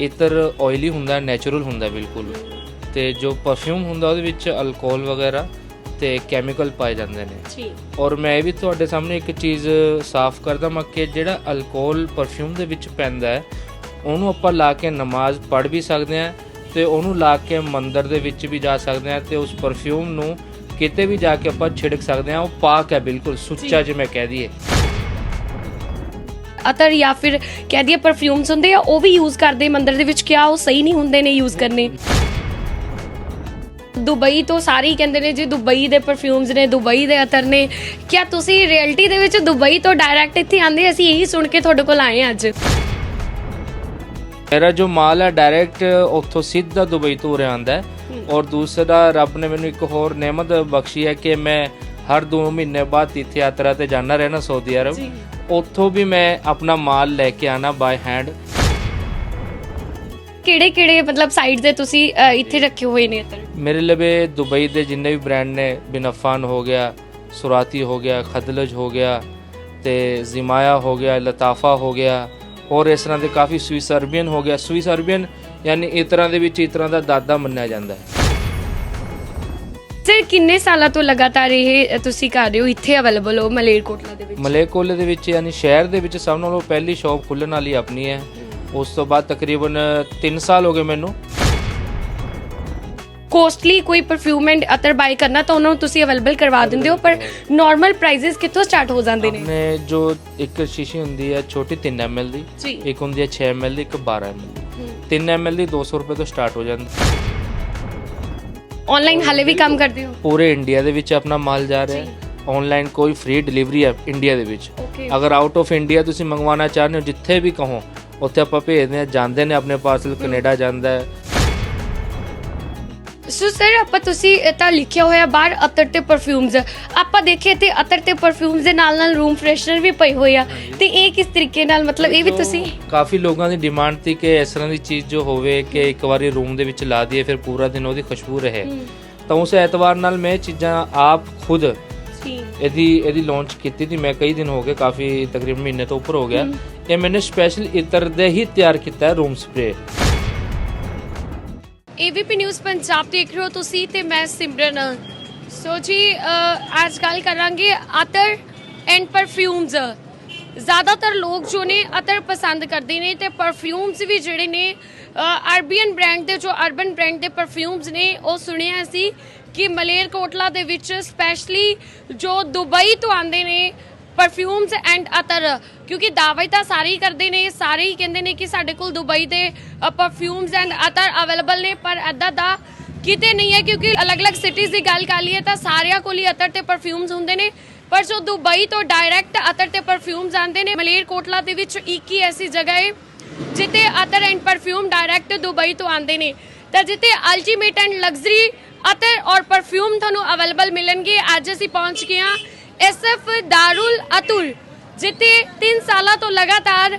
ਇਤਰ oily ਹੁੰਦਾ natural ਹੁੰਦਾ ਬਿਲਕੁਲ। ਤੇ ਜੋ ਪਰਫਿਊਮ ਹੁੰਦਾ ਉਹਦੇ ਵਿੱਚ ਅਲਕੋਹਲ ਵਗੈਰਾ ਤੇ ਕੈਮੀਕਲ ਪਾਏ ਜਾਂਦੇ ਨੇ। ਜੀ। ਔਰ ਮੈਂ ਇਹ ਵੀ ਤੁਹਾਡੇ ਸਾਹਮਣੇ ਇੱਕ ਚੀਜ਼ ਸਾਫ਼ ਕਰਦਾ ਮੈਂ ਕਿ ਜਿਹੜਾ ਅਲਕੋਹਲ ਪਰਫਿਊਮ ਦੇ ਵਿੱਚ ਪੈਂਦਾ ਹੈ ਉਹਨੂੰ ਆਪਾਂ ਲਾ ਕੇ ਨਮਾਜ਼ ਪੜ੍ਹ ਵੀ ਸਕਦੇ ਹਾਂ ਤੇ ਉਹਨੂੰ ਲਾ ਕੇ ਮੰਦਰ ਦੇ ਵਿੱਚ ਵੀ ਜਾ ਸਕਦੇ ਹਾਂ ਤੇ ਉਸ ਪਰਫਿਊਮ ਨੂੰ ਕਿਤੇ ਵੀ ਜਾ ਕੇ ਆਪਾਂ ਛਿੜਕ ਸਕਦੇ ਹਾਂ ਉਹ ਪਾਕ ਹੈ ਬਿਲਕੁਲ ਸੁੱਚਾ ਜਿਵੇਂ ਕਹਿ ਦਈਏ। ਅਤਰ ਜਾਂ ਫਿਰ ਕਹਿ ਦਈਏ ਪਰਫਿਊਮਸ ਹੁੰਦੇ ਆ ਉਹ ਵੀ ਯੂਜ਼ ਕਰਦੇ ਮੰਦਰ ਦੇ ਵਿੱਚ ਕਿਆ ਉਹ ਸਹੀ ਨਹੀਂ ਹੁੰਦੇ ਨੇ ਯੂਜ਼ ਕਰਨੇ। ਦੁਬਈ ਤੋਂ ਸਾਰੇ ਹੀ ਕਹਿੰਦੇ ਨੇ ਜੀ ਦੁਬਈ ਦੇ ਪਰਫਿਊਮਸ ਨੇ ਦੁਬਈ ਦੇ ਅਤਰ ਨੇ। ਕਿਆ ਤੁਸੀਂ ਰਿਐਲਿਟੀ ਦੇ ਵਿੱਚ ਦੁਬਈ ਤੋਂ ਡਾਇਰੈਕਟ ਇੱਥੇ ਆਂਦੇ ਅਸੀਂ ਇਹੀ ਸੁਣ ਕੇ ਤੁਹਾਡੇ ਕੋਲ ਆਏ ਹਾਂ ਅੱਜ। ਮੇਰਾ ਜੋ ਮਾਲ ਹੈ ਡਾਇਰੈਕਟ ਉੱਥੋਂ ਸਿੱਧਾ ਦੁਬਈ ਤੋਂ ਉਰੇ ਆਂਦਾ ਹੈ। ਔਰ ਦੂਸਰਾ ਰੱਬ ਨੇ ਮੈਨੂੰ ਇੱਕ ਹੋਰ ਨੇਮਤ ਬਖਸ਼ੀ ਹੈ ਕਿ ਮੈਂ ਹਰ 2 ਮਹੀਨੇ ਬਾਅਦ ਤੀਰਥ ਯਾਤਰਾ ਤੇ ਜਾਣਾ ਰਹਿਣਾ ਸਾਊਦੀ ਅਰਬ। ਉੱਥੋਂ ਵੀ ਮੈਂ ਆਪਣਾ ਮਾਲ ਲੈ ਕੇ ਆਣਾ ਬਾਈ ਹੈਂਡ ਕਿਹੜੇ ਕਿਹੜੇ ਮਤਲਬ ਸਾਈਡ ਦੇ ਤੁਸੀਂ ਅ, ਇੱਥੇ ਰੱਖੇ ਹੋਏ ਨੇ ਅਤਰ ਮੇਰੇ ਲਵੇ ਦੁਬਈ ਦੇ ਜਿੰਨੇ ਵੀ ਬ੍ਰਾਂਡ ਨੇ ਬਿਨਫਾਨ ਹੋ ਗਿਆ ਸੁਰਾਤੀ ਹੋ ਗਿਆ ਖਦਲਜ ਹੋ ਗਿਆ ਤੇ ਜ਼ਿਮਾਇਆ ਹੋ ਗਿਆ ਲਤਾਫਾ ਹੋ ਗਿਆ ਔਰ ਇਸ ਤਰ੍ਹਾਂ ਦੇ ਕਾਫੀ ਸਵਿਸ ਅਰਬੀਅਨ ਹੋ ਗਿਆ। ਸਵਿਸ ਅਰਬੀਅਨ ਯਾਨੀ ਇਸ ਤਰ੍ਹਾਂ ਦੇ ਵਿੱਚ ਇਸ ਤਰ੍ਹਾਂ ਦਾ ਦਾਦਾ ਮੰਨਿਆ ਜਾਂਦਾ ਹੈ। ਸਰ ਕਿੰਨੇ ਸਾਲਾਂ ਤੋਂ ਲਗਾਤਾਰ ਇਹ ਤੁਸੀਂ ਕਰ ਰਹੇ ਹੋ? ਇੱਥੇ ਅਵੇਲੇਬਲ ਹੋ ਮਲੇਰਕੋਟਲਾ ਦੇ ਵਿੱਚ? ਮਲੇਕੋਲੇ ਦੇ ਵਿੱਚ ਯਾਨੀ ਸ਼ਹਿਰ ਦੇ ਵਿੱਚ ਸਭ ਨਾਲੋਂ ਪਹਿਲੀ ਸ਼ਾਪ ਖੁੱਲਣ ਵਾਲੀ ਆਪਣੀ ਹੈ। ਉਸ ਤੋਂ ਬਾਅਦ ਤਕਰੀਬਨ 3 ਸਾਲ ਹੋ ਗਏ ਮੈਨੂੰ। ਕੋਸਟਲੀ ਕੋਈ ਪਰਫਿਊਮ ਐਂਡ ਅਤਰ ਬਾਈ ਕਰਨਾ ਤਾਂ ਉਹਨਾਂ ਨੂੰ ਤੁਸੀਂ ਅਵੇਲੇਬਲ ਕਰਵਾ ਦਿੰਦੇ ਹੋ ਪਰ ਨਾਰਮਲ ਪ੍ਰਾਈਸਸ ਕਿੱਥੋਂ ਸਟਾਰਟ ਹੋ ਜਾਂਦੇ ਨੇ? ਆਪਣੇ ਜੋ ਇੱਕ ਸ਼ੀਸ਼ੀ ਹੁੰਦੀ ਹੈ ਛੋਟੀ 3 ml ਦੀ। ਜੀ। ਇੱਕ ਹੁੰਦੀ ਹੈ 6 ml ਦੀ ਇੱਕ 12 ml ਦੀ। 3 ml ਦੀ 200 ਰੁਪਏ ਤੋਂ ਸਟਾਰਟ ਹੋ ਜਾਂਦੀ। ਆਨਲਾਈਨ ਹਾਲੇ ਵੀ ਕੰਮ ਕਰਦੇ ਹੋ? ਪੂਰੇ ਇੰਡੀਆ ਦੇ ਵਿੱਚ ਆਪਣਾ ਮਾਲ ਜਾ ਰਿਹਾ ਹੈ। ਆਨਲਾਈਨ ਕੋਈ ਫ੍ਰੀ ਡਿਲੀਵਰੀ ਹੈ ਇੰਡੀਆ ਦੇ ਵਿੱਚ। ਓਕੇ ਅਗਰ ਆਊਟ ਆਫ ਇੰਡੀਆ ਤੁਸੀਂ ਮੰਗਵਾਉਣਾ ਚਾਹੁੰਦੇ ਹੋ ਜਿੱਥੇ ਵੀ ਕਹੋ ਉੱਥੇ ਆਪਾਂ ਭੇਜਦੇ ਹਾਂ ਜਾਂਦੇ ਨੇ ਆਪਣੇ ਪਾਰਸਲ ਕੈਨੇਡਾ ਜਾਂਦਾ ਹੈ। ਸੋ ਸਰ ਆਪਾਂ ਤੁਸੀਂ ਇਹ ਤਾਂ ਲਿਖਿਆ ਹੋਇਆ ਬਾਹਰ ਅਤਰ ਤੇ ਪਰਫਿਊਮਸ ਆਪਾਂ ਦੇਖੇ ਤੇ ਅਤਰ ਤੇ ਪਰਫਿਊਮਸ ਦੇ ਨਾਲ ਨਾਲ ਰੂਮ ਫਰੈਸ਼ਨਰ ਵੀ ਪਏ ਹੋਏ ਆ। ਤੇ ਇਹ ਕਿਸ ਤਰੀਕੇ ਨਾਲ ਮਤਲਬ ਇਹ ਵੀ ਤੁਸੀਂ ਕਾਫੀ ਲੋਕਾਂ ਦੀ ਡਿਮਾਂਡ ਸੀ ਕਿ ਇਸ ਤਰ੍ਹਾਂ ਦੀ ਚੀਜ਼ ਜੋ ਹੋਵੇ ਕਿ ਇੱਕ ਵਾਰੀ ਰੂਮ ਦੇ ਵਿੱਚ ਲਾ ਦਈਏ ਫਿਰ ਪੂਰਾ ਦਿਨ ਉਹਦੀ ਖੁਸ਼ਬੂ ਰਹੇ। ਤਾਂ ਉਸ ਐਤਵਾਰ ਨਾਲ ਮੈਂ ਇਹ ਚੀਜ਼ਾਂ ਆਪ ਖੁਦ ਇਹਦੀ ਇਹਦੀ ਲਾਂਚ ਕੀਤੀ ਸੀ। ਮੈਂ ਕਈ ਦਿਨ ਹੋ ਗਏ ਕਾਫੀ ਤਕਰੀਬਨ ਮਹੀਨੇ ਤੋਂ ਉੱਪਰ ਹੋ ਗਿਆ। ਇਹ ਮੈंने ਸਪੈਸ਼ਲ ਇਤਰ ਦੇ ਹੀ ਤਿਆਰ ਕੀਤਾ ਹੈ room spray ABP news Punjab ਦੇਖ ਰਹੇ ਹੋ ਤੁਸੀਂ ਤੇ ਮੈਂ ਸਿਮਰਨ। ਸੋ ਜੀ ਅੱਜ ਗੱਲ ਕਰਾਂਗੇ ਅਤਰ ਐਂਡ ਪਰਫਿਊਮਸ ਜ਼ਿਆਦਾਤਰ ਲੋਕ ਜੋ ਨੇ ਅਤਰ ਪਸੰਦ ਕਰਦੇ ਨੇ ਤੇ ਪਰਫਿਊਮਸ ਵੀ ਜਿਹੜੇ ਨੇ ਅਰਬੀਅਨ ਬ੍ਰਾਂਡ ਦੇ, ਜੋ ਅਰਬਨ ਬ੍ਰਾਂਡ ਦੇ ਪਰਫਿਊਮਸ ਨੇ, ਉਹ ਸੁਣਿਆ ਸੀ ਕਿ ਮਲੇਰਕੋਟਲਾ ਦੇ ਵਿੱਚ ਸਪੈਸ਼ਲੀ ਜੋ ਦੁਬਈ ਤੋਂ ਆਉਂਦੇ ਨੇ ਪਰਫਿਊਮਸ ਐਂਡ ਅਤਰ। ਕਿਉਂਕਿ ਦਾਅਵੇ ਤਾਂ ਸਾਰੇ ਹੀ ਕਰਦੇ ਨੇ, ਸਾਰੇ ਹੀ ਕਹਿੰਦੇ ਨੇ ਕਿ ਸਾਡੇ ਕੋਲ ਦੁਬਈ ਦੇ ਪਰਫਿਊਮਸ ਐਂਡ ਅਤਰ ਅਵੇਲੇਬਲ ਨੇ, ਪਰ ਅੱਦਾ ਦਾ ਕਿਤੇ ਨਹੀਂ ਹੈ ਕਿਉਂਕਿ ਅਲੱਗ-ਅਲੱਗ ਸਿਟੀਜ਼ ਦੀ ਗੱਲ ਕਰ ਲਈਏ ਤਾਂ ਸਾਰਿਆਂ ਕੋਲ ਹੀ ਅਤਰ ਤੇ ਪਰਫਿਊਮਸ ਹੁੰਦੇ ਨੇ। ਪਰ ਜੋ ਦੁਬਈ ਤੋਂ ਡਾਇਰੈਕਟ ਅਤਰ ਤੇ ਪਰਫਿਊਮਸ ਆਉਂਦੇ ਨੇ, ਮਲੇਰਕੋਟਲਾ ਦੇ ਵਿੱਚ ਇੱਕ ਹੀ ਐਸੀ ਜਗ੍ਹਾ ਹੈ, ਜਿੱਥੇ ਅਤਰ ਐਂਡ ਪਰਫਿਊਮ ਡਾਇਰੈਕਟ ਦੁਬਈ ਤੋਂ ਆਉਂਦੇ ਨੇ। ਤਾਂ ਜਿੱਥੇ ਅਲਟੀਮੇਟ ਐਂਡ ਲਗਜ਼ਰੀ ਅਤਰ ਔਰ ਪਰਫਿਊਮ ਤੁਹਾਨੂੰ ਅਵੇਲੇਬਲ ਮਿਲਣਗੇ। ਅੱਜ ਅਸੀਂ ਪਹੁੰਚ ਗਏ ਹਾਂ ਐਸਐਫ ਦਾਰੁਲ ਅਤੁਲ ਜਿੱਥੇ 3 ਸਾਲਾਂ ਤੋਂ ਲਗਾਤਾਰ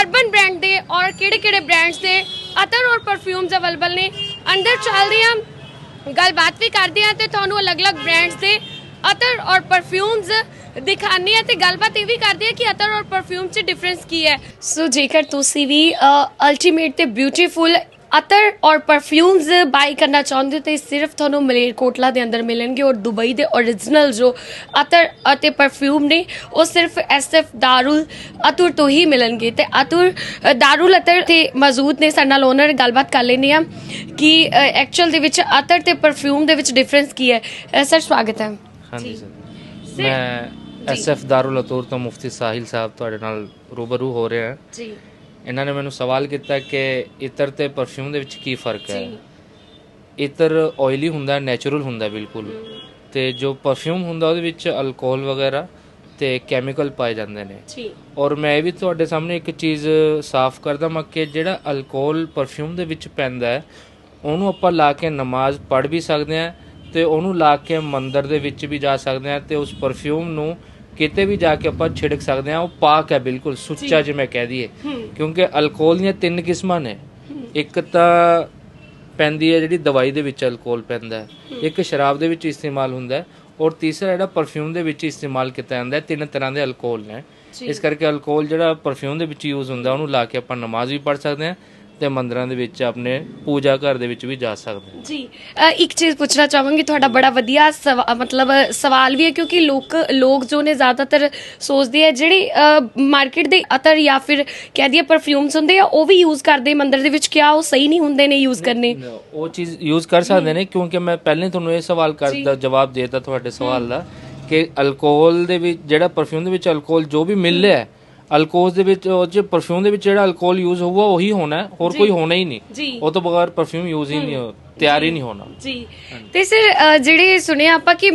ਅਰਬਨ ਬ੍ਰਾਂਡ ਦੇ ਔਰ ਕਿਹੜੇ-ਕਿਹੜੇ ਬ੍ਰਾਂਡਸ ਦੇ ਅਤਰ ਔਰ ਪਰਫਿਊਮਸ ਅਵੇਲੇਬਲ ਨੇ, ਅੰਦਰ ਚੱਲਦੇ ਹਾਂ, ਗੱਲਬਾਤ ਵੀ ਕਰਦੇ ਹਾਂ ਤੇ ਤੁਹਾਨੂੰ ਅਲੱਗ-ਅਲੱਗ ਬ੍ਰਾਂਡਸ ਦੇ ਅਤਰ ਔਰ ਪਰਫਿਊਮਸ ਦਿਖਾਣੇ ਆ ਤੇ ਗੱਲਬਾਤ ਇਹ ਵੀ ਕਰਦੀ ਆ ਕਿ ਅਤਰ ਔਰ ਪਰਫਿਊਮ 'ਚ ਡਿਫਰੈਂਸ ਕੀ ਹੈ। ਸੋ ਜੇਕਰ ਤੁਸੀਂ ਵੀ ਅਲਟੀਮੇਟ ਤੇ ਬਿਊਟੀਫੁਲ ਅਤਰ ਔਰ ਪਰਫਿਊਮਸ ਬਾਈ ਕਰਨਾ ਚਾਹੁੰਦੇ ਹੋ ਤੇ ਸਿਰਫ ਤੁਹਾਨੂੰ ਮਲੇਰਕੋਟਲਾ ਦੇ ਅੰਦਰ ਮਿਲਣਗੇ ਔਰ ਦੁਬਈ ਦੇ origignal ਜੋ ਅਤਰ ਅਤੇ ਪਰਫਿਊਮ ਨੇ ਉਹ ਸਿਰਫ ਐਸਐਫ ਦਾਰੁਲ ਅਤੁਰ ਤੋਂ ਹੀ ਮਿਲਣਗੇ। ਤੇ ਅਤੁਰ ਦਾਰੁਲ ਅਤਰ ਤੇ ਮੌਜੂਦ ਨੇ ਸਾਡੇ ਨਾਲ ਓਨਰ ਗੱਲਬਾਤ ਕਰ ਲੈਣੀ ਆ ਕਿ ਐਕਚੁਅਲ ਦੇ ਵਿੱਚ ਅਤਰ ਤੇ ਪਰਫਿਊਮ ਦੇ ਵਿੱਚ ਡਿਫਰੈਂਸ ਕੀ ਹੈ। ਸਰ ਸਵਾਗਤ ਹੈ। ਹਾਂਜੀ ਜੀ। ਸਰ। ਮੈਂ ਐਸਐਫ ਦਾਰੁਲ ਅਤੂਰ ਤੋਂ ਮੁਫਤੀ ਸਾਹਿਲ ਸਾਹਿਬ ਤੁਹਾਡੇ ਨਾਲ ਰੂਬਰੂ ਹੋ ਰਿਹਾ ਹਾਂ। ਜੀ। ਇਹਨਾਂ ਨੇ ਮੈਨੂੰ ਸਵਾਲ ਕੀਤਾ ਕਿ ਇਤਰ ਤੇ ਪਰਫਿਊਮ ਦੇ ਵਿੱਚ ਕੀ ਫ਼ਰਕ ਹੈ? ਇਤਰ ਆਇਲੀ ਹੁੰਦਾ ਨੈਚੁਰਲ ਹੁੰਦਾ ਬਿਲਕੁਲ। ਤੇ ਜੋ ਪਰਫਿਊਮ ਹੁੰਦਾ ਉਹਦੇ ਵਿੱਚ ਅਲਕੋਹਲ ਵਗੈਰਾ ਤੇ ਕੈਮੀਕਲ ਪਾਏ ਜਾਂਦੇ ਨੇ। ਜੀ। ਔਰ ਮੈਂ ਇਹ ਵੀ ਤੁਹਾਡੇ ਸਾਹਮਣੇ ਇੱਕ ਚੀਜ਼ ਸਾਫ਼ ਕਰਦਾ ਮੈਂ ਕਿ ਜਿਹੜਾ ਅਲਕੋਹਲ ਪਰਫਿਊਮ ਦੇ ਵਿੱਚ ਪੈਂਦਾ ਹੈ ਉਹਨੂੰ ਆਪਾਂ ਲਾ ਕੇ ਨਮਾਜ਼ ਪੜ੍ਹ ਵੀ ਸਕਦੇ ਹਾਂ ਤੇ ਉਹਨੂੰ ਲਾ ਕੇ ਮੰਦਰ ਦੇ ਵਿੱਚ ਵੀ ਜਾ ਸਕਦੇ ਹਾਂ ਤੇ ਉਸ ਪਰਫਿਊਮ ਨੂੰ ਕਿਤੇ ਵੀ ਜਾ ਕੇ ਆਪਾਂ ਛਿੜਕ ਸਕਦੇ ਹਾਂ ਉਹ ਪਾਕ ਹੈ ਬਿਲਕੁਲ ਸੁੱਚਾ ਜਿਵੇਂ ਕਹਿ ਦਈਏ। ਕਿਉਂਕਿ ਅਲਕੋਹਲ ਦੀਆਂ ਤਿੰਨ ਕਿਸਮਾਂ ਨੇ। ਇੱਕ ਤਾਂ ਪੈਂਦੀ ਹੈ ਜਿਹੜੀ ਦਵਾਈ ਦੇ ਵਿੱਚ ਅਲਕੋਹਲ ਪੈਂਦਾ ਹੈ। ਇੱਕ ਸ਼ਰਾਬ ਦੇ ਵਿੱਚ ਇਸਤੇਮਾਲ ਹੁੰਦਾ ਹੈ ਔਰ ਤੀਸਰਾ ਜਿਹੜਾ ਪਰਫਿਊਮ ਦੇ ਵਿੱਚ ਇਸਤੇਮਾਲ ਕੀਤਾ ਜਾਂਦਾ ਹੈ ਤਿੰਨ ਤਰ੍ਹਾਂ ਦੇ ਅਲਕੋਹਲ ਨੇ। ਇਸ ਕਰਕੇ ਅਲਕੋਹਲ ਜਿਹੜਾ ਪਰਫਿਊਮ ਦੇ ਵਿੱਚ ਯੂਜ਼ ਹੁੰਦਾ ਉਹਨੂੰ ਲਾ ਕੇ ਆਪਾਂ ਨਮਾਜ਼ ਵੀ ਪੜ੍ਹ ਸਕਦੇ ਹਾਂ। ਤੇ ਮੰਦਰਾਂ ਦੇ ਵਿੱਚ ਆਪਣੇ ਪੂਜਾ ਘਰ ਦੇ ਵਿੱਚ ਵੀ ਜਾ ਸਕਦੇ ਹਾਂ। ਜੀ ਅ, ਇੱਕ ਚੀਜ਼ ਪੁੱਛਣਾ ਚਾਹਾਂਗੀ ਤੁਹਾਡਾ ਬੜਾ ਵਧੀਆ ਸਵਾ- ਮਤਲਬ ਸਵਾਲ ਵੀ ਹੈ ਕਿਉਂਕਿ ਲੋਕ ਲੋਕ ਜੋ ਨੇ ਜ਼ਿਆਦਾਤਰ ਸੋਚਦੇ ਆ ਜਿਹੜੇ ਮਾਰਕੀਟ ਦੇ ਅਤਰ ਜਾਂ ਫਿਰ ਕਹਿ ਦਈਏ ਪਰਫਿਊਮਸ ਹੁੰਦੇ ਆ ਉਹ ਵੀ ਯੂਜ਼ ਕਰਦੇ ਮੰਦਰ ਦੇ ਵਿੱਚ ਕਿਆ ਉਹ ਸਹੀ ਨਹੀਂ ਹੁੰਦੇ ਨੇ ਯੂਜ਼ ਕਰਨੇ? ਉਹ ਚੀਜ਼ ਯੂਜ਼ ਕਰ ਸਕਦੇ ਨੇ ਕਿਉਂਕਿ ਮੈਂ ਪਹਿਲੇ ਤੁਹਾਨੂੰ ਇਹ ਸਵਾਲ ਕਰ। ਦਾ ਜਵਾਬ ਦੇਤਾ ਤੁਹਾਡੇ ਸਵਾਲ ਦਾ ਕਿ ਅਲਕੋਹਲ ਦੇ ਵਿੱਚ ਜਿਹੜਾ ਪਰਫਿਊਮ ਦੇ ਵਿੱਚ ਅਲਕੋਹਲ ਜੋ ਵੀ ਮਿਲ ਰਿਹਾ ਹੈ ਅਲਕੋਹਲ ਦੇ ਵਿੱਚ ਉਹ ਚ ਪਰਫਿਊਮ ਦੇ ਵਿੱਚ ਜਿਹੜਾ ਅਲਕੋਹਲ ਯੂਜ਼ ਹੋਊਗਾ ਉਹੀ ਹੋਣਾ ਹੈ, ਹੋਰ ਕੋਈ ਹੋਣਾ ਹੀ ਨਹੀਂ। ਉਹ ਤੋਂ ਬਗੈਰ ਪਰਫਿਊਮ ਯੂਜ਼ ਹੀ ਨਹੀਂ ਹੋ ਤਿਆਰ ਹੀ ਨਹੀਂ ਹੋਣਾ। ਜੀ। ਤੇ ਸਰ ਜਿਹੜੇ ਸੁਣਿਆ ਆਪਾਂ ਕਿ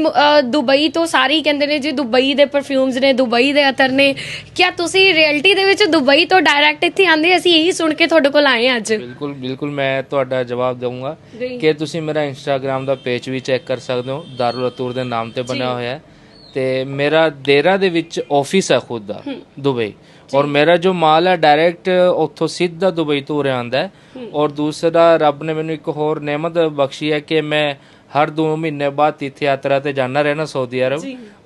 ਦੁਬਈ ਤੋਂ ਸਾਰੇ ਕਹਿੰਦੇ ਨੇ ਜੀ ਦੁਬਈ ਦੇ ਪਰਫਿਊਮਸ ਨੇ ਦੁਬਈ ਦੇ ਅਤਰ ਨੇ ਕਿਆ ਤੁਸੀਂ ਰਿਐਲਿਟੀ ਦੇ ਵਿੱਚ ਦੁਬਈ ਤੋਂ ਡਾਇਰੈਕਟ ਇੱਥੇ ਆਂਦੇ ਅਸੀਂ ਇਹੀ ਸੁਣ ਕੇ ਤੁਹਾਡੇ ਕੋਲ ਆਏ ਅੱਜ। ਬਿਲਕੁਲ ਬਿਲਕੁਲ ਮੈਂ ਤੁਹਾਡਾ ਜਵਾਬ ਦਊਂਗਾ ਜੀ। ਕਿ ਤੁਸੀਂ ਮੇਰਾ ਇੰਸਟਾਗ੍ਰam ਦਾ ਪੇਜ ਵੀ ਚੈੱਕ ਕਰ ਸਕਦੇ ਹੋ। ਦਾਰੁਲ ਅਤੂਰ ਦੇ ਨਾਮ ਤੇ ਬਣਿਆ ਹੋਇਆ ਹੈ। ਤੇ ਮੇਰਾ ਦੇਰਾ ਦੇ ਵਿੱਚ ਆਫਿਸ ਹੈ ਖੁਦ ਦਾ ਦੁਬਈ। ਔਰ ਮੇਰਾ ਜੋ ਮਾਲ ਹੈ ਡਾਇਰੈਕਟ ਉੱਥੋਂ ਸਿੱਧਾ ਦੁਬਈ ਤੋਂ ਉਰੇ ਆਂਦਾ ਹੈ। ਔਰ ਦੂਸਰਾ ਰੱਬ ਨੇ ਮੈਨੂੰ ਇੱਕ ਹੋਰ ਨੇਮਤ ਬਖਸ਼ੀ ਹੈ ਕਿ ਮੈਂ ਹਰ 2 ਮਹੀਨੇ ਬਾਅਦ ਤੀਰਥ ਯਾਤਰਾ ਤੇ ਜਾਣਾ ਰਹਿਣਾ ਸਾਊਦੀ ਅਰਬ।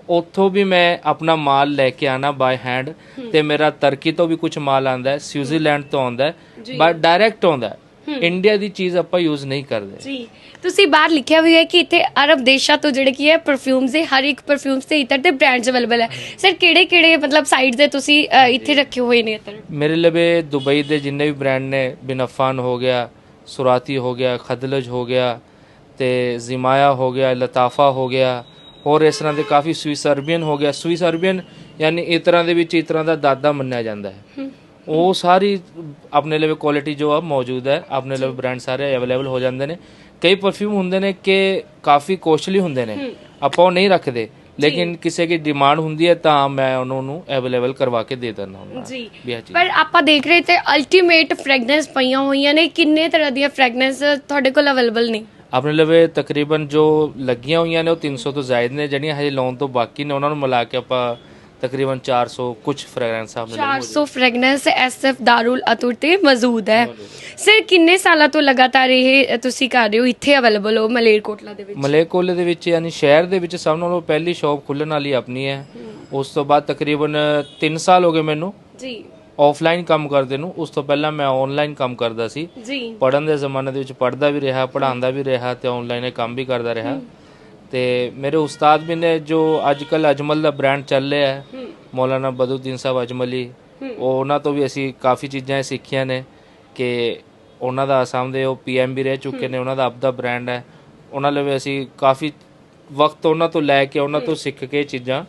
ਉੱਥੋਂ ਵੀ ਮੈਂ ਆਪਣਾ ਮਾਲ ਲੈ ਕੇ ਆਣਾ ਬਾਈ ਹੈਂਡ ਤੇ ਮੇਰਾ ਤਰਕੀ ਤੋਂ ਵੀ ਕੁਝ ਮਾਲ ਆਂਦਾ ਹੈ ਸਵਿਟਜ਼ਰਲੈਂਡ ਤੋਂ ਆਂਦਾ ਹੈ ਬਟ ਡਾਇਰੈਕਟ ਆਉਂਦਾ ਹੈ। ਇੰਡੀਆ ਦੀ ਚੀਜ਼ ਆਪਾਂ ਯੂਜ਼ ਨਹੀਂ ਕਰਦੇ। ਜੀ ਤੁਸੀਂ ਬਾਹਰ ਲਿਖਿਆ ਵੀ ਹੈ ਕਿ ਇੱਥੇ ਅਰਬ ਦੇਸ਼ਾਂ ਤੋਂ ਜਿਹੜੇ ਕੀ ਹੈ ਪਰਫਿਊਮਸ ਦੇ ਹਰ ਇੱਕ ਪਰਫਿਊਮਸ ਦੇ ਇਤਰ ਤੇ ਬ੍ਰਾਂਡਸ ਅਵੇਲੇਬਲ ਹੈ। ਸਰ ਕਿਹੜੇ ਕਿਹੜੇ ਮਤਲਬ ਸਾਈਟ ਦੇ ਤੁਸੀਂ ਅ, ਇੱਥੇ ਰੱਖੇ ਹੋਏ ਨੇ ਇਤਰ ਮੇਰੇ ਲਵੇ ਦੁਬਈ ਦੇ ਜਿੰਨੇ ਵੀ ਬ੍ਰਾਂਡ ਨੇ ਬਿਨਫਾਨ ਹੋ ਗਿਆ ਸੁਰਾਤੀ ਹੋ ਗਿਆ ਖਦਲਜ ਹੋ ਗਿਆ ਤੇ ਜ਼ਿਮਾਇਆ ਹੋ ਗਿਆ ਲਤਾਫਾ ਹੋ ਗਿਆ ਹੋਰ ਇਸ ਤਰ੍ਹਾਂ ਦੇ ਕਾਫੀ ਸਵਿਸ ਅਰਬੀਅਨ ਹੋ ਗਿਆ। ਸਵਿਸ ਅਰਬੀਅਨ ਯਾਨੀ ਇਸ ਤਰ੍ਹਾਂ ਦੇ ਵਿੱਚ ਇਸ ਤਰ੍ਹਾਂ ਦਾ ਦਾਦਾ ਮੰਨਿਆ ਜਾਂਦਾ ਹੈ। ਉਹ ਸਾਰੀ ਆਪਣੇ ਲਵੇ ਕੁਆਲਿਟੀ ਜੋ ਆ ਮੌਜੂਦ ਹੈ ਆਪਣੇ ਲਵੇ ਬ੍ਰਾਂਡ ਸਾਰੇ ਅਵੇਲੇਬਲ ਹੋ ਜਾਂਦੇ ਨੇ। ਕਈ ਪਰਫਿਊਮ ਹੁੰਦੇ ਨੇ ਕਿ ਕਾਫੀ ਕੋਸਟਲੀ ਹੁੰਦੇ ਨੇ ਆਪਾਂ ਉਹ ਨਹੀਂ ਰੱਖਦੇ। ਲੇਕਿਨ ਕਿਸੇ ਦੀ ਡਿਮਾਂਡ ਹੁੰਦੀ ਹੈ ਤਾਂ ਮੈਂ ਉਹਨਾਂ ਨੂੰ ਅਵੇਲੇਬਲ ਕਰਵਾ ਕੇ ਦੇ ਦਿੰਦਾ ਹੁੰਦਾ ਜੀ। ਪਰ ਆਪਾਂ ਦੇਖ ਰਹੇ ਤੇ ਅਲਟੀਮੇਟ ਫ੍ਰੈਗਨੈਂਸ ਪਈਆਂ ਹੋਈਆਂ ਨੇ ਕਿੰਨੇ ਤਰ੍ਹਾਂ ਦੀਆਂ ਫ੍ਰੈਗਨੈਂਸ ਤੁਹਾਡੇ ਕੋਲ ਅਵੇਲੇਬਲ ਨੇ? ਆਪਣੇ ਲਵੇ ਤਕਰੀਬਨ ਜੋ ਲੱਗੀਆਂ ਹੋਈਆਂ ਨੇ ਉਹ 300 ਤੋਂ ਜ਼ਿਆਦਾ ਨੇ ਜਿਹੜੀਆਂ ਹਜੇ ਲਾਉਣ ਤੋਂ ਬਾਕੀ ਨੇ ਉਹਨਾਂ ਨੂੰ ਮਿਲਾ ਕੇ ਆਪਾਂ ਤਕਰੀਬਨ 400 ਕੁਝ ਫ੍ਰੈਗਰੈਂਸ ਆਪਣੇ ਲਵੇ 400 ਫ੍ਰੈਗਨੈਂਸ ਐਸਐਫ ਦਾਰੁਲ ਅਤੁਰ ਤੇ ਮੌਜੂਦ ਹੈ। ਸਰ ਕਿੰਨੇ ਸਾਲਾਂ ਤੋਂ ਲਗਾਤਾਰ ਇਹ ਤੁਸੀਂ ਕਰ ਰਹੇ ਹੋ? ਇੱਥੇ ਅਵੇਲੇਬਲ ਹੋ ਮਲੇਰਕੋਟਲਾ ਦੇ ਵਿੱਚ? ਮਲੇਕੋਲੇ ਦੇ ਵਿੱਚ ਯਾਨੀ ਸ਼ਹਿਰ ਦੇ ਵਿੱਚ ਸਭ ਨਾਲੋਂ ਪਹਿਲੀ ਸ਼ਾਪ ਖੁੱਲਣ ਵਾਲੀ ਆਪਣੀ ਹੈ। ਉਸ ਤੋਂ ਬਾਅਦ ਤਕਰੀਬਨ 3 ਸਾਲ ਹੋ ਗਏ ਮੈਨੂੰ। ਜੀ। ਆਫਲਾਈਨ ਕੰਮ ਕਰਦੇ ਨੂੰ। ਉਸ ਤੋਂ ਪਹਿਲਾਂ ਮੈਂ ਆਨਲਾਈਨ ਕੰਮ ਕਰਦਾ ਸੀ। ਜੀ। ਪੜਨ ਦੇ ਜ਼ਮਾਨੇ ਦੇ ਵਿੱਚ ਪੜਦਾ ਵੀ ਰਿਹਾ ਪੜਾਉਂਦਾ ਵੀ ਰਿਹਾ ਤੇ ਆਨਲਾਈਨ ਇਹ ਕੰਮ ਵੀ ਕਰਦਾ ਰਿਹਾ। ਤੇ ਮੇਰੇ ਉਸਤਾਦ ਵੀ ਨੇ ਜੋ ਅੱਜ ਕੱਲ ਅਜਮਲ ਦਾ ਬ੍ਰਾਂਡ ਚੱਲ ਰਿਹਾ ਹੈ ਮੌਲਾਨਾ ਬਦਉਦੀਨ ਸਾਹਿਬ ਅਜਮਲੀ ਉਹਨਾਂ ਤੋਂ ਵੀ ਅਸੀਂ ਕਾਫੀ ਚੀਜ਼ਾਂ ਸਿੱਖੀਆਂ ਨੇ ਕਿ ਉਹਨਾਂ ਦਾ ਅਸਾਮ ਦੇ ਉਹ ਪੀਐਮ ਵੀ ਰਹਿ ਚੁੱਕੇ ਨੇ ਉਹਨਾਂ ਦਾ ਆਪਦਾ ਬ੍ਰਾਂਡ ਹੈ। ਉਹਨਾਂ ਲਈ ਅਸੀਂ ਕਾਫੀ ਵਕਤ ਉਹਨਾਂ ਤੋਂ ਲੈ ਕੇ ਉਹਨਾਂ ਤੋਂ ਸਿੱਖ ਕੇ ਚੀਜ਼ਾਂ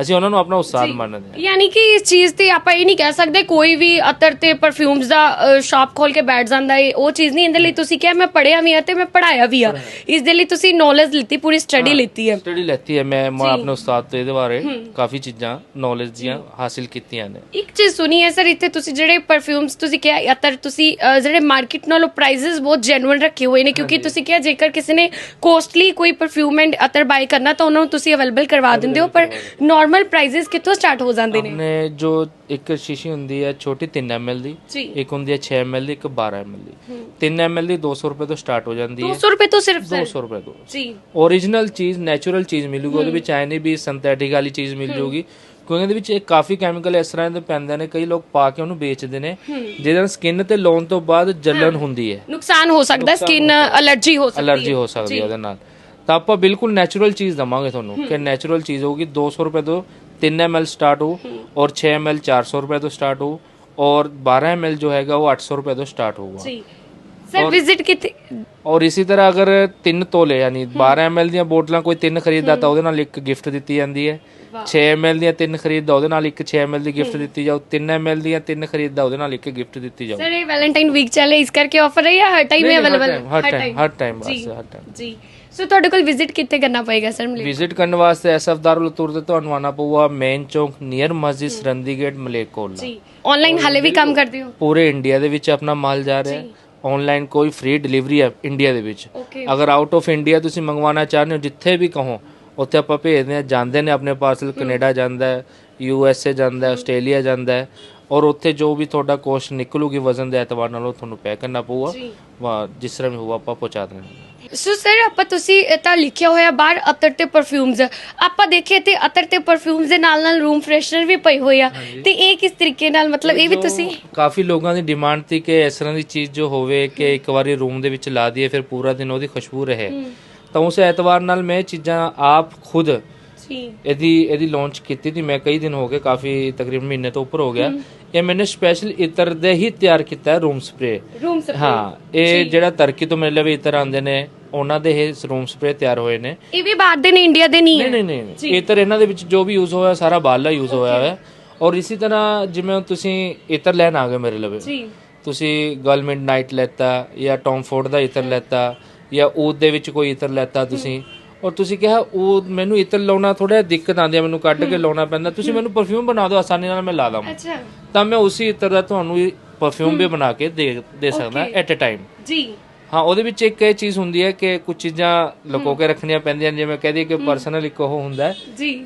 ਅਸੀਂ ਉਹਨਾਂ ਨੂੰ ਆਪਣਾ ਉਸਤਾਦ ਮੰਨਦੇ ਹਾਂ। ਯਾਨੀ ਕਿ ਇਸ ਚੀਜ਼ ਤੇ ਆਪਾਂ ਇਹ ਨਹੀਂ ਕਹਿ ਸਕਦੇ ਕੋਈ ਵੀ ਅਤਰ ਤੇ ਪਰਫਿਊਮਸ ਦਾ ਸ਼ਾਪ ਖੋਲ ਕੇ ਬੈਠ ਜਾਂਦਾ ਹੈ ਉਹ ਚੀਜ਼ ਨਹੀਂ। ਇਹਦੇ ਲਈ ਤੁਸੀਂ ਕਿਹਾ ਮੈਂ ਪੜਿਆ ਵੀ ਆ ਤੇ ਮੈਂ ਪੜਾਇਆ ਵੀ ਆ। ਇਸ ਦੇ ਲਈ ਤੁਸੀਂ ਨੌਲੇਜ ਲਿੱਤੀ ਪੂਰੀ ਸਟੱਡੀ ਲਿੱਤੀ ਹੈ। ਸਟੱਡੀ ਲੈਤੀ ਹੈ। ਮੈਂ ਮੈਂ ਆਪਣੇ ਉਸਤਾਦ ਤੋਂ ਇਹਦੇ ਬਾਰੇ ਕਾਫੀ ਚੀਜ਼ਾਂ ਨੌਲੇਜ ਦੀਆਂ ਹਾਸਿਲ ਕੀਤੀਆਂ ਨੇ। ਇੱਕ ਚੀਜ਼ ਸੁਣੀ ਹੈ ਸਰ ਇੱਥੇ ਤੁਸੀਂ ਜਿਹੜੇ ਪਰਫਿਊਮਸ ਤੁਸੀਂ ਕਿਹਾ ਅਤਰ ਤੁਸੀਂ ਜਿਹੜੇ ਮਾਰਕੀਟ ਨਾਲੋਂ ਪ੍ਰਾਈਸਸ ਬਹੁਤ ਜੈਨੂਇਨ ਰੱਖੇ ਹੋਏ ਨੇ ਕਿਉਂਕਿ ਤੁਸੀਂ ਕਿਹਾ ਜੇਕਰ ਕਿਸੇ ਨੇ ਕੋਸਟਲੀ ਕੋਈ ਪਰਫਿਊਮ ਐਂਡ ਅਤਰ ਬਾਈ ਕਰਨਾ ਤਾਂ ਉਹਨਾਂ ਨੂੰ ਤੁਸੀਂ ਅਵੇਲੇਬਲ ਕਰਵਾ ਦਿੰਦੇ ਹੋ ਪਰ ਨਾਰਮਲ ਪ੍ਰਾਈਸਸ ਕਿੱਥੋਂ ਸਟਾਰਟ ਹੋ ਜਾਂਦੇ ਨੇ? ਆਪਣੇ ਜੋ ਇੱਕ ਸ਼ੀਸ਼ੀ ਹੁੰਦੀ ਹੈ ਛੋਟੀ 3 ml ਦੀ ਜੀ। ਇੱਕ ਹੁੰਦੀ ਹੈ 6 ml ਦੀ ਇੱਕ 12 ml ਦੀ। 3 ml ਦੀ 200 ਰੁਪਏ ਤੋਂ ਸਟਾਰਟ ਹੋ ਜਾਂਦੀ ਹੈ। 200 ਰੁਪਏ ਤੋਂ ਸਿਰਫ ਸਰ? 200 ਰੁਪਏ ਤੋਂ। ਜੀ। ਓਰੀਜਨਲ ਚੀਜ਼ ਨੈਚੁਰਲ ਚੀਜ਼ ਮਿਲੂਗੀ ਉਹਦੇ ਵਿੱਚ ਐ ਨਹੀਂ ਵੀ ਸਿੰਥੈਟਿਕ ਵਾਲੀ ਚੀਜ਼ ਮਿਲ ਜੂਗੀ। ਕਿਉਂਕਿ ਇਹਦੇ ਵਿੱਚ ਇਹ ਕਾਫੀ ਕੈਮੀਕਲ ਇਸ ਤਰ੍ਹਾਂ ਦੇ ਪੈਂਦੇ ਨੇ ਕਈ ਲੋਕ ਪਾ ਕੇ ਉਹਨੂੰ ਵੇਚਦੇ ਨੇ। ਜਿਹਦੇ ਨਾਲ ਸਕਿਨ ਤੇ ਲਾਉਣ ਤੋਂ ਬਾਅਦ ਜਲਨ ਹੁੰਦੀ ਹੈ। ਨੁਕਸਾਨ ਹੋ ਸਕਦਾ ਸਕਿਨ ਅਲਰਜੀ ਹੋ ਸਕਦੀ। ਅਲਰਜੀ ਹੋ ਸਕਦੀ ਹੈ। ਉਹਦੇ ਨਾਲ। ਤਾਂ ਆਪਾਂ ਬਿਲਕੁਲ ਨੈਚੁਰਲ ਚੀਜ਼ ਦਵਾਂਗੇ ਤੁਹਾਨੂੰ ਕਿ ਨੈਚੁਰਲ ਚੀਜ਼ ਹੋਊਗੀ 200 ਰੁਪਏ ਤੋਂ 3 ml ਸਟਾਰਟ ਹੋ। ਔਰ 6 ml 400 ਰੁਪਏ ਤੋਂ ਸਟਾਰਟ ਹੋ ਔਰ 12 ml ਜੋ ਹੈਗਾ ਉਹ 800 ਰੁਪਏ ਤੋਂ ਸਟਾਰਟ ਹੋਊਗਾ। ਜੀ। ਸਰ ਵਿਜ਼ਿਟ ਕਿੱਥੇ ਔਰ ਇਸੇ ਤਰ੍ਹਾਂ ਅਗਰ 3 ਤੋਲੇ ਯਾਨੀ 12 ml ਦੀਆਂ ਬੋਤਲਾਂ ਕੋਈ ਤਿੰਨ ਖਰੀਦਦਾ ਤਾਂ ਉਹਦੇ ਨਾਲ ਇੱਕ ਗਿਫਟ ਦਿੱਤੀ ਜਾਂਦੀ ਹੈ। 6 ml ਦੀਆਂ ਤਿੰਨ ਖਰੀਦਦਾ ਉਹਦੇ ਨਾਲ ਇੱਕ 6 ml ਦੀ ਗਿਫਟ ਦਿੱਤੀ ਜਾਊ। 3 ml ਦੀਆਂ ਤਿੰਨ ਖਰੀਦਦਾ ਉਹਦੇ ਨਾਲ ਇੱਕ ਗਿਫਟ ਦਿੱਤੀ ਜਾਊ। ਸਰ ਇਹ ਵੈਲੈਂਟਾਈਨ ਵੀਕ ਚੱਲੇ ਇਸ ਕਰਕੇ ਆਫਰ ਹੈ ਜਾਂ ਹਰ ਟਾਈਮ ਅਵੇਲੇਬਲ ਹਰ ਟਾਈਮ ਹਰ ਟਾਈਮ। ਬਸ ਹਰ ਟਾਈਮ ਜੀ। ਸੋ ਤੁਹਾਡੇ ਕੋਲ ਵਿਜ਼ਿਟ ਕਿੱਥੇ ਕਰਨਾ ਪਏਗਾ ਸਰ ਮਲੇ ਵਿਜ਼ਿਟ ਕਰਨ ਵਾਸਤੇ ਐਸਐਫ ਦਾਰੁਲ ਤੂਰ ਤੇ ਤੁਹਾਨੂੰ ਆਣਾ ਪਊਗਾ ਮੇਨ ਚੌਂਕ ਨੀਅਰ ਮਸਜਿਦ ਸਰੰਦੀ ਗੇਟ ਮਲੇਕੋਲਾ ਜੀ। ਆਨਲਾਈਨ ਹਾਲੇ ਵੀ ਕੰਮ ਕਰਦੇ ਹੋ? ਪੂਰੇ ਇੰਡੀਆ ਦੇ ਵਿੱਚ ਆਪਣਾ ਮਾਲ ਜਾ ਰਿਹਾ। ਹੈ ਆਨਲਾਈਨ ਕੋਈ ਫ੍ਰੀ ਡਿਲੀਵਰੀ ਹੈ ਇੰਡੀਆ ਦੇ ਵਿੱਚ। ਅਗਰ ਆਊਟ ਆਫ ਇੰਡੀਆ ਤੁਸੀਂ ਮੰਗਵਾਉਣਾ ਚਾਹੁੰਦੇ ਹੋ ਜਿੱਥੇ ਵੀ ਕਹੋ ਉੱਥੇ ਆਪਾਂ ਭੇਜਦੇ ਹਾਂ ਜਾਂਦੇ ਨੇ ਆਪਣੇ ਪਾਰਸਲ ਕੈਨੇਡਾ ਜਾਂਦਾ ਹੈ ਯੂ ਐਸ ਏ ਜਾਂਦਾ ਹੈ ਆਸਟ੍ਰੇਲੀਆ ਜਾਂਦਾ ਹੈ ਔਰ ਉੱਥੇ ਜੋ ਵੀ ਤੁਹਾਡਾ ਕੋਸਟ ਨਿਕਲੂਗੀ ਵਜ਼ਨ ਦੇ ਐਤਬਾਰ ਨਾਲ ਉਹ ਤੁਹਾਨੂੰ ਪੈ ਕਰਨਾ ਪਊਗਾ। ਵਾ ਜਿਸ ਤਰ੍ਹਾਂ ਵੀ ਹੋਊਗਾ ਆਪਾਂ ਪਹੁੰਚਾ ਦੇਣਾ। ਸੋ ਸਰ ਆਪਾਂ ਤੁਸੀਂ ਤਾਂ ਲਿਖਿਆ ਹੋਇਆ ਬਾਹਰ ਅਤਰ ਤੇ ਪਰਫਿਊਮਸ ਆਪਾਂ ਦੇਖੇ ਤੇ ਅਤਰ ਤੇ ਪਰਫਿਊਮਸ ਦੇ ਨਾਲ ਨਾਲ ਰੂਮ ਫਰੈਸ਼ਨਰ ਵੀ ਪਏ ਹੋਏ ਆ। ਤੇ ਇਹ ਕਿਸ ਤਰੀਕੇ ਨਾਲ ਮਤਲਬ ਇਹ ਵੀ ਤੁਸੀਂ ਕਾਫੀ ਲੋਕਾਂ ਦੀ ਡਿਮਾਂਡ ਸੀ ਕਿ ਇਸ ਤਰ੍ਹਾਂ ਦੀ ਚੀਜ਼ ਜੋ ਹੋਵੇ ਕਿ ਇੱਕ ਵਾਰੀ ਰੂਮ ਦੇ ਵਿੱਚ ਲਾ ਦਈਏ ਫਿਰ ਪੂਰਾ ਦਿਨ ਉਹਦੀ ਖੁਸ਼ਬੂ ਰਹੇ। ਤਾਂ ਉਸ ਐਤਵਾਰ ਨਾਲ ਮੈਂ ਚੀਜ਼ਾਂ ਆਪ ਖੁਦ ਜੀ। ਇਹਦੀ ਇਹਦੀ ਲਾਂਚ ਕੀਤੀ ਸੀ। ਮੈਂ ਕਈ ਦਿਨ ਹੋ ਗਏ ਕਾਫੀ ਤਕਰੀਬਨ ਮਹੀਨੇ ਤੋਂ ਉੱਪਰ ਹੋ ਗਿਆ। ਇਹ ਮੈंने ਸਪੈਸ਼ਲ ਇਤਰ ਦੇ ਹੀ ਤਿਆਰ ਕੀਤਾ ਹੈ ਰੂਮ ਸਪਰੇ ਰੂਮ ਹਾਂ ਇਹ ਜਿਹੜਾ ਤਰਕੀ ਤੋਂ ਮੇਰੇ ਲਈ ਇਤਰ ਆਉਂਦੇ ਨੇ ਉਹਨਾਂ ਦੇ ਇਹ ਰੂਮ ਸਪਰੇ ਤਿਆਰ ਹੋਏ ਨੇ। ਇਹ ਵੀ ਬਾਹਰ ਦੇ ਨੇ ਇੰਡੀਆ ਦੇ ਨਹੀਂ ਨਹੀਂ ਹੈ ਨਹੀਂ ਨਹੀਂ। ਇਤਰ ਇਹਨਾਂ ਦੇ ਵਿੱਚ ਜੋ ਵੀ ਯੂਜ਼ ਹੋਇਆ ਸਾਰਾ ਬਾਹਰਲਾ ਯੂਜ਼ ਹੋਇਆ ਹੈ ਔਰ ਇਸੇ ਤਰ੍ਹਾਂ ਜਿਵੇਂ ਤੁਸੀਂ ਇਤਰ ਲੈਣ ਆ ਗਏ ਮੇਰੇ ਲਵੇ ਜੀ। ਤੁਸੀਂ ਗਵਰਨਮੈਂਟ ਨਾਈਟ ਲੈਤਾ ਜਾਂ ਟੌਮ ਫੋਰਡ ਦਾ ਇਤਰ ਲੈਤਾ ਜਾਂ ਊਦ ਦੇ ਵਿੱਚ ਕੋਈ ਇਤਰ ਲੈਤਾ ਤੁਸੀਂ? ਔਰ ਤੁਸੀਂ ਕਿਹਾ ਉਹ ਮੈਨੂੰ ਇਤਰ ਲਾਉਣਾ ਥੋੜਾ ਦਿੱਕਤ ਆਉਂਦੀ ਹੈ ਮੈਨੂੰ ਕੱਢ ਕੇ ਲਾਉਣਾ ਪੈਂਦਾ। ਤੁਸੀਂ ਮੈਨੂੰ ਪਰਫਿਊਮ ਬਣਾ ਦਿਓ ਆਸਾਨੀ ਨਾਲ ਮੈਂ ਲਾ ਦਵਾਂ ਅੱਛਾ। ਤਾਂ ਮੈਂ ਉਸੇ ਇਤਰ ਦਾ ਤੁਹਾਨੂੰ ਪਰਫਿਊਮ ਵੀ ਬਣਾ ਕੇ ਦੇ ਦੇ ਸਕਦਾ. ਐਟ ਅ ਟਾਈਮ ਜੀ। ਹਾਂ ਉਹਦੇ ਵਿੱਚ ਇੱਕ ਇਹ ਚੀਜ਼ ਹੁੰਦੀ ਹੈ ਕਿ ਕੁਝ ਚੀਜ਼ਾਂ ਲੁਕੋ ਕੇ ਰੱਖਣੀਆਂ ਪੈਂਦੀਆਂ ਜਿਵੇਂ ਕਹਦੇ ਕਿ ਪਰਸਨਲ ਇੱਕ ਉਹ ਹੁੰਦਾ ਹੈ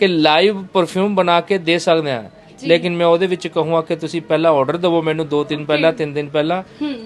ਕਿ ਲਾਈਵ ਪਰਫਿਊਮ ਬਣਾ ਕੇ ਦੇ ਸਕਦੇ ਆ ਲੇਕਿਨ ਮੈਂ ਉਹਦੇ ਵਿੱਚ ਕਹੂੰਗਾ ਕਿ ਤੁਸੀਂ ਪਹਿਲਾਂ ਆਰਡਰ ਦਿਵੋ ਮੈਨੂੰ 2 ਦਿਨ ਪਹਿਲਾਂ 3 ਦਿਨ ਪਹਿਲਾਂ।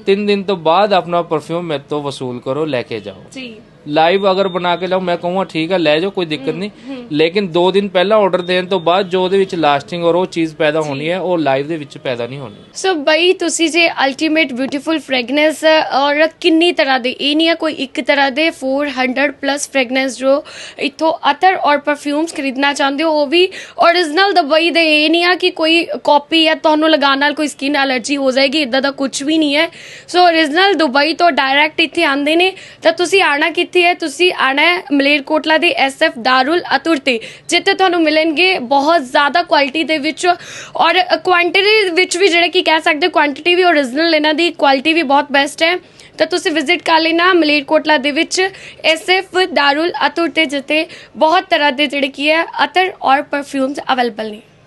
3 ਦਿਨ ਤੋਂ ਬਾਅਦ ਆਪਣਾ ਪਰਫਿਊਮ ਮੇਰੇ ਤੋਂ ਵਸੂਲ ਕਰੋ ਲੈ ਕੇ ਜਾਓ। ਜੀ। ਲਾਈਵ ਅਗਰ ਬਣਾ ਕੇ ਲਾਓ ਮੈਂ ਕਹੂੰਗਾ ਠੀਕ ਹੈ ਲੈ ਜਾਓ ਕੋਈ ਦਿੱਕਤ ਨਹੀਂ। ਲੇਕਿਨ 2 ਦਿਨ ਪਹਿਲਾਂ ਆਰਡਰ ਦੇਣ ਤੋਂ ਬਾਅਦ ਜੋ ਉਹਦੇ ਵਿੱਚ ਲਾਸਟਿੰਗ ਔਰ ਉਹ ਚੀਜ਼ ਪੈਦਾ ਹੋਣੀ ਹੈ ਉਹ ਲਾਈਵ ਦੇ ਵਿੱਚ ਪੈਦਾ ਨਹੀਂ ਹੋਣੀ। ਸੋ ਬਈ ਤੁਸੀਂ ਜੇ ਅਲਟੀਮੇਟ ਬਿਊਟੀਫੁਲ ਫ੍ਰੈਗਨੈਂਸ ਔਰ ਕਿੰਨੀ ਤਰ੍ਹਾਂ ਦੇ ਇਹ ਨਹੀਂ ਹੈ ਕੋਈ ਇੱਕ ਤਰ੍ਹਾਂ ਦੇ 400 ਪਲੱਸ ਫ੍ਰੈਗਨੈਂਸ ਜੋ ਇਥੋਂ ਅਤਰ ਔਰ ਪਰਫਿਊਮਸ ਖਰੀਦਣਾ ਚਾਹੁੰਦੇ ਹੋ ਉਹ ਵੀ origignal ਦੁਬਈ ਦੇ ਇਹ ਨਹੀਂ ਆ ਕਿ ਕੋਈ ਕਾਪੀ ਹੈ ਤੁਹਾਨੂੰ ਲਗਾਉਣ ਨਾਲ ਕੋਈ ਸਕਿਨ ਐਲਰਜੀ ਹੋ ਜਾਏਗੀ ਇਦਾਂ ਦਾ ਕੁਝ ਵੀ ਨਹੀਂ ਹੈ। ਸੋ origignal ਦੁਬਈ ਤੋਂ ਡਾਇਰੈਕਟ ਇੱਥੇ ਆਉਂਦੇ ਨੇ ਤਾਂ ਤੁਸੀਂ ਆਣਾ ਇੱਥੇ ਹੈ, ਤੁਸੀਂ ਆਣਾ ਹੈ ਮਲੇਰਕੋਟਲਾ ਦੇ ਐਸਐਫ ਦਾਰੁਲ ਅਤੁਰ ਤੇ ਜਿੱਥੇ ਤੁਹਾਨੂੰ ਮਿਲਣਗੇ ਬਹੁਤ ਜ਼ਿਆਦਾ ਕੁਆਲਿਟੀ ਦੇ ਵਿੱਚ ਔਰ ਕੁਆਂਟੀਟੀ ਵਿੱਚ ਵੀ ਜਿਹੜੇ ਕਿ ਕਹਿ ਸਕਦੇ ਕੁਆਂਟੀਟੀ ਵੀ origignal ਇਹਨਾਂ ਦੀ ਕੁਆਲਿਟੀ ਵੀ ਬਹੁਤ ਬੈਸਟ ਹੈ। ਤਾਂ ਤੁਸੀਂ ਵਿਜ਼ਿਟ ਕਰ ਲੈਣਾ ਮਲੇਰਕੋਟਲਾ ਦੇ ਵਿੱਚ ਐਸਐਫ ਦਾਰੁਲ ਅਤੁਰ ਤੇ ਜਿੱਥੇ ਬਹੁਤ ਤਰ੍ਹਾਂ ਦੇ ਜਿਹੜੇ ਕੀ ਹੈ ਅਤਰ ਔਰ ਪਰਫਿਊਮਸ ਅਵੇਲੇਬਲ ਨੇ।